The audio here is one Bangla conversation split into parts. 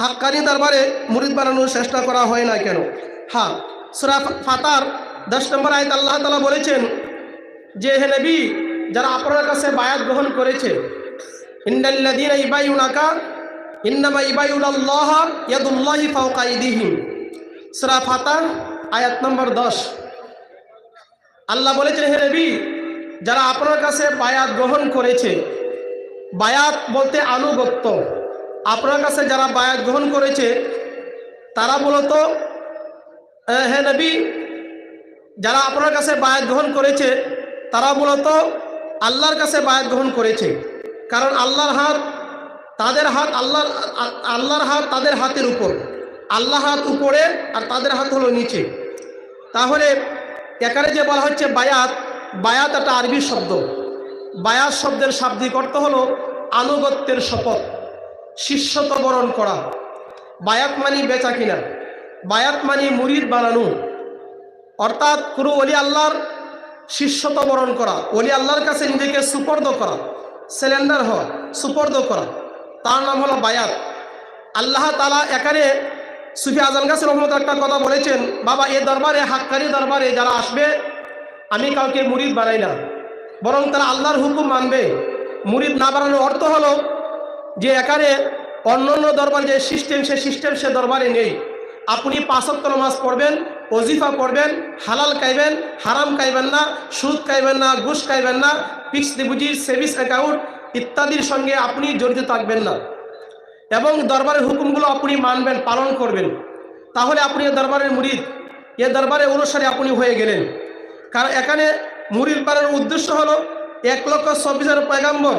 হাক্কানি দরবারে মুরিদ বানানোর চেষ্টা করা হয় না কেন? হ্যাঁ সুরা ফাতার দশ নম্বর আয়ত আল্লাহ তালা বলেছেন যে, হে নবী, যারা আপনার কাছে বায়াত গ্রহণ করেছে ইন্দাল্লাদিন ইবাইউনাকা ইন্নামা ইবাইউল্লাহ ইয়াদুল্লাহি ফাওকা ইদিহিম সুরা ফাতার আয়াত নম্বর দশ। আল্লাহ বলেছেন, হে নবী, যারা আপনার কাছে বায়াত গ্রহণ করেছে, বায়াত বলতে আনুগত্য। আপনার কাছে যারা বায়াত গ্রহণ করেছে তারা মূলত আহ, হে নবী যারা আপনার কাছে বায়াত গ্রহণ করেছে তারা মূলত আল্লাহর কাছে বায়াত গ্রহণ করেছে। কারণ আল্লাহর হাত তাদের হাত আল্লাহর আ- আল্লাহর হাত তাদের হাতের উপর। আল্লাহ হাত উপরে আর তাদের হাত হলো নিচে। তাহলে এখানে যে বলা হচ্ছে বায়াত বায়াত একটা আরবি শব্দ। বায়াত শব্দের শাব্দিক অর্থ হলো আনুগত্যের শপথ। শিষ্যত বরণ করা। বায়াত মানি বেচা কিনা, বায়াত মানি মুরিদ বানানো। অর্থাৎ কোনো অলি আল্লাহর শিষ্যত বরণ করা অলি আল্লাহর কাছে নিজেকে সুপর্দ করা, সিলিন্ডার হওয়া, সুপর্দ করা। তার নাম হলো বায়াত। আল্লাহ তালা এখানে সুফি আজম গাছ রহমত একটা কথা বলেছেন, বাবা, এ দরবারে, হাক্কারি দরবারে যারা আসবে, আমি কাউকে মুরিদ বানাই না। বরং তারা আল্লাহর হুকুম মানবে। মুরিদ না বানানোর অর্থ হলো যে এখানে অন্য অন্য দরবার যে সিস্টেম সে সিস্টেম সে দরবারে নেই। আপনি পাঁচক্ত নামাজ পড়বেন, ওজিফা পড়বেন, হালাল খাইবেন, হারাম খাইবেন না, সুদ খাইবেন না, ঘুষ খাইবেন না ফিক্সড ডিপোজিট সেভিংস অ্যাকাউন্ট ইত্যাদির সঙ্গে আপনি জড়িত থাকবেন না। এবং দরবারের হুকুমগুলো আপনি মানবেন, পালন করবেন। তাহলে আপনি এ দরবারের মুরিদ, এ দরবারে অনুসারে আপনি হয়ে গেলেন। কারণ এখানে মুরিদ বানানোর উদ্দেশ্য হলো, এক লক্ষ চব্বিশ হাজার পয়গাম্বর,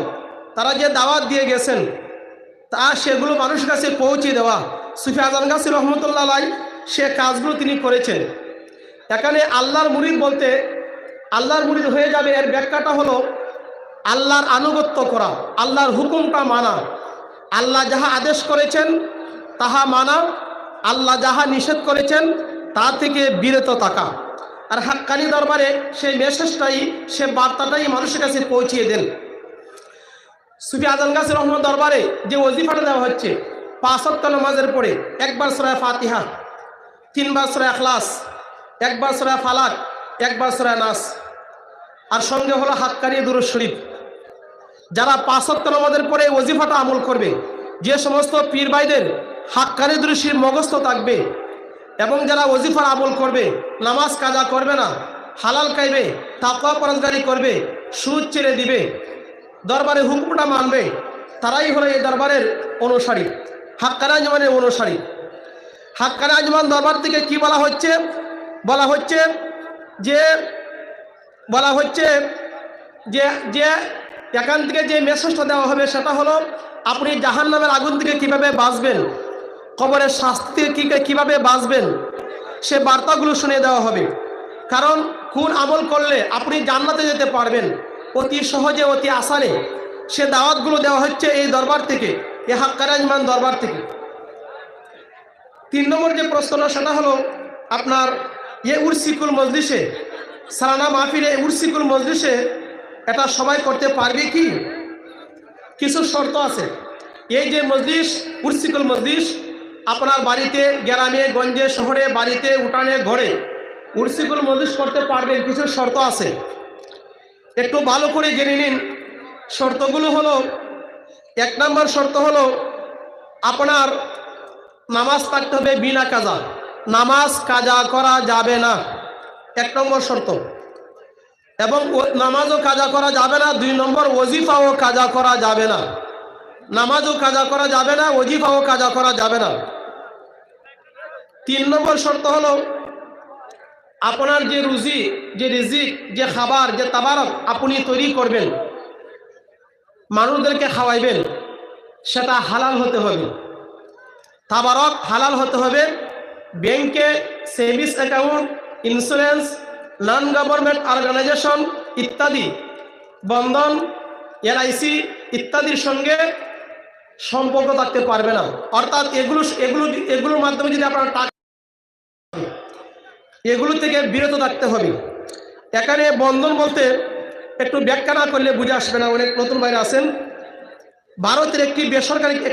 তারা যে দাওয়াত দিয়ে গেছেন তা সেগুলো মানুষের কাছে পৌঁছে দেওয়া। সুফি আজান গাছি রহমতুল্লাহ সে কাজগুলো তিনি করেছেন। এখানে আল্লাহর মুরিদ বলতে, আল্লাহর মুরিদ হয়ে যাবে এর ব্যাখ্যাটা হলো আল্লাহর আনুগত্য করা, আল্লাহর হুকুমটা মানা। আল্লাহ যাহা আদেশ করেছেন, তাহা মানা। আল্লাহ যাহা নিষেধ করেছেন, তা থেকে বিরত থাকা। আর হাক্কানি দরবারে সেই মেসেজটাই সে বার্তাটাই মানুষের কাছে পৌঁছিয়ে দেন। সুফি আজম গাছের রহমত দরবারে যে ওজিফাটা দেওয়া হচ্ছে পাঁচত্ব নামাজের পরে একবার সরায় ফাতিহা, তিনবার সরায় আখলাস একবার সরায় ফালাক, একবার সরায় নাস। আর সঙ্গে হলো হাক্কানি দুরুদ শরীফ। যারা পাঁচত্ব নামাজের পরে ওজিফাটা আমল করবে, যে সমস্ত পীর ভাইদের হাক্কানি দৃষ্টির মগস্থ থাকবে, এবং যারা ওজিফার আমল করবে, নামাজ কাজা করবে না, হালাল খাইবে, তাকওয়া পরজগারি করবে, সুদ ছেড়ে দিবে দরবারে হুকুমটা মানবে, তারাই হলো এই দরবারের অনুসারী হাক্কানা আজমানের অনুসারী। হাক্কানা আজমান দরবার থেকে কি বলা হচ্ছে? বলা হচ্ছে যে, বলা হচ্ছে যে যে এখান থেকে যে মেসেজটা দেওয়া হবে সেটা হলো, আপনি জাহান নামের আগুন থেকে কীভাবে বাঁচবেন, কবরের শাস্তি থেকে কীভাবে বাঁচবেন, সে বার্তাগুলো শুনে দেওয়া হবে। কারণ কোন আমল করলে আপনি জান্নাতে যেতে পারবেন? অতি সহজে, অতি আসানে সে দাওয়াতগুলো দেওয়া হচ্ছে এই দরবার থেকে, এ হাক্কারাজমান দরবার থেকে। তিন নম্বর যে প্রশ্নটা, সেটা হলো আপনার এ উরসিকুল মজলিসে, সালানা মাহফিলে উরসিকুল মজলিসে এটা সবাই করতে পারবে কি? কিছু শর্ত আছে। এই যে মজলিস, উরসিকুল মজলিস, আপনার বাড়িতে, গ্রামে, গঞ্জে, শহরে, বাড়িতে, উঠানে, ঘরে উরসিকুল মজলিস করতে পারবেন, কিছু শর্ত আছে। একটু ভালো করে জেনে নিন। শর্তগুলো হলো, এক নম্বর শর্ত হলো, আপনার নামাজ থাকতে হবে বিনা কাজা। নামাজ কাজা করা যাবে না। এক নম্বর শর্ত। এবং নামাজও কাজা করা যাবে না। দুই নম্বর, ওজিফাও কাজা করা যাবে না। নামাজও কাজা করা যাবে না, ওজিফাও কাজা করা যাবে না। তিন নম্বর শর্ত হলো আপনার যে রুজি, যে রিজিক, যে খাবার, যে তাবারক আপনি তৈরি করবেন, মানুষদেরকে খাওয়াইবেন, সেটা হালাল হতে হবে। তাবারক হালাল হতে হবে। ব্যাংকে savings account, insurance non government organization ইত্যাদি, বন্ধন এলআইসি ইত্যাদির সঙ্গে সম্পর্ক থাকতে পারবে না। অর্থাৎ এগুলো এগুলো, এগুলোর মাধ্যমে যদি আপনার টাকা এগুলো থেকে বিরত থাকতে হবে। এখানে বন্ধন বলতে একটু ব্যাখ্যা না করলে বুঝে আসবে না, অনেক নতুন বাইরে আছেন। ভারতের একটি বেসরকারি একটা